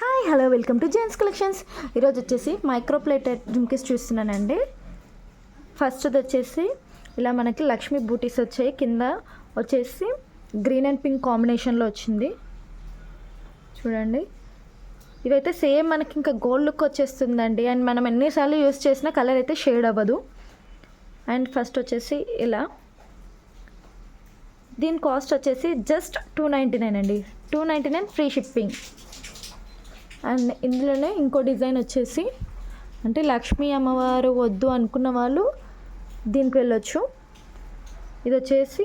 Hi hello welcome to gents collections ఈరోజు వచ్చేసి microplated jhumkis చూస్తున్నానండి. ఫస్ట్ది వచ్చేసి ఇలా మనకి లక్ష్మీ బూటీస్ వచ్చాయి. కింద వచ్చేసి గ్రీన్ అండ్ పింక్ కాంబినేషన్లో వచ్చింది. చూడండి. ఇవైతే సేమ్ మనకి ఇంకా గోల్డ్ లుక్ వచ్చేస్తుందండి. అండ్ మనం ఎన్నిసార్లు యూస్ చేసినా కలర్ అయితే షేడ్ అవ్వదు. అండ్ ఫస్ట్ వచ్చేసి ఇలా. దీని కాస్ట్ వచ్చేసి జస్ట్ టూ నైంటీ నైన్ అండి. Two ninety nine free shipping and ఇందులోనే ఇంకో డిజైన్ వచ్చేసి అంటే లక్ష్మీ అమ్మవారు వద్దు అనుకున్న వాళ్ళు దీనికి వెళ్ళొచ్చు. ఇది వచ్చేసి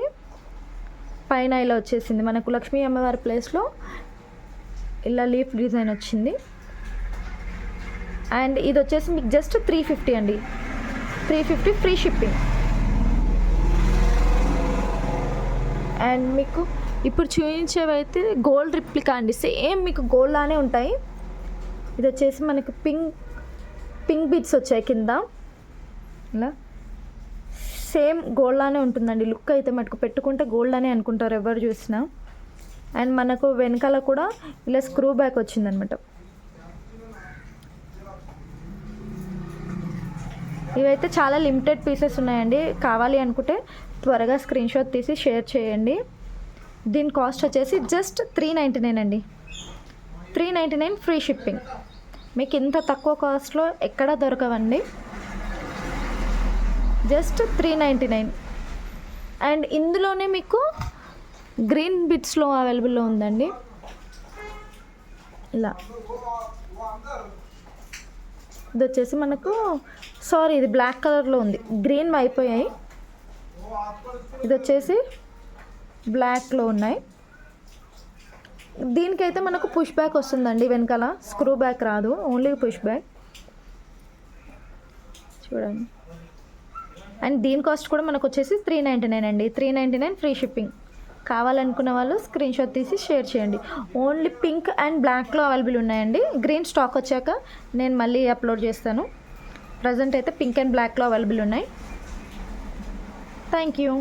పైన ఇలా వచ్చేసింది. మనకు లక్ష్మీ అమ్మవారి ప్లేస్లో ఇలా లీఫ్ డిజైన్ వచ్చింది. అండ్ ఇది వచ్చేసి మీకు జస్ట్ త్రీ ఫిఫ్టీ అండి. Three fifty free shipping and మీకు ఇప్పుడు చూపించేవైతే గోల్డ్ రిప్లికా అండి. సేమ్ మీకు గోల్డ్ లానే ఉంటాయి. ఇది వచ్చేసి మనకి పింక్ పింక్ బీట్స్ వచ్చాయి కింద. ఇలా. సేమ్ గోల్డ్ లానే ఉంటుందండి. లుక్ అయితే మటుకు పెట్టుకుంటే గోల్డ్ అనే అనుకుంటారు ఎవరు చూసినా. అండ్ మనకు వెనకాల కూడా ఇలా స్క్రూ బ్యాక్ వచ్చిందనమాట. ఇవైతే చాలా లిమిటెడ్ పీసెస్ ఉన్నాయండి. కావాలి అనుకుంటే త్వరగా స్క్రీన్ షాట్ తీసి షేర్ చేయండి. దీని కాస్ట్ వచ్చేసి జస్ట్ త్రీ నైంటీ నైన్ అండి. Three ninety nine free shipping మీకు ఇంత తక్కువ కాస్ట్లో ఎక్కడ దొరకవండి? Just three ninety nine. And ఇందులోనే మీకు గ్రీన్ బిట్స్లో అవైలబుల్లో ఉందండి. ఇలా. ఇది వచ్చేసి మనకు సారీ ఇది బ్లాక్ కలర్లో ఉంది. గ్రీన్ అయిపోయాయి. ఇది వచ్చేసి బ్లాక్లో ఉన్నాయి. దీనికైతే మనకు పుష్ బ్యాక్ వస్తుందండి వెనకాల. స్క్రూ బ్యాక్ రాదు. ఓన్లీ పుష్ బ్యాక్ చూడండి. అండ్ దీని కాస్ట్ కూడా మనకు వచ్చేసి త్రీ నైంటీ నైన్ అండి. Three ninety nine free shipping కావాలనుకున్న వాళ్ళు స్క్రీన్ షాట్ తీసి షేర్ చేయండి. ఓన్లీ పింక్ అండ్ బ్లాక్లో అవైలబుల్ ఉన్నాయండి. గ్రీన్ స్టాక్ వచ్చాక నేను మళ్ళీ అప్లోడ్ చేస్తాను. ప్రజెంట్ అయితే పింక్ అండ్ బ్లాక్లో అవైలబుల్ ఉన్నాయి. Thank you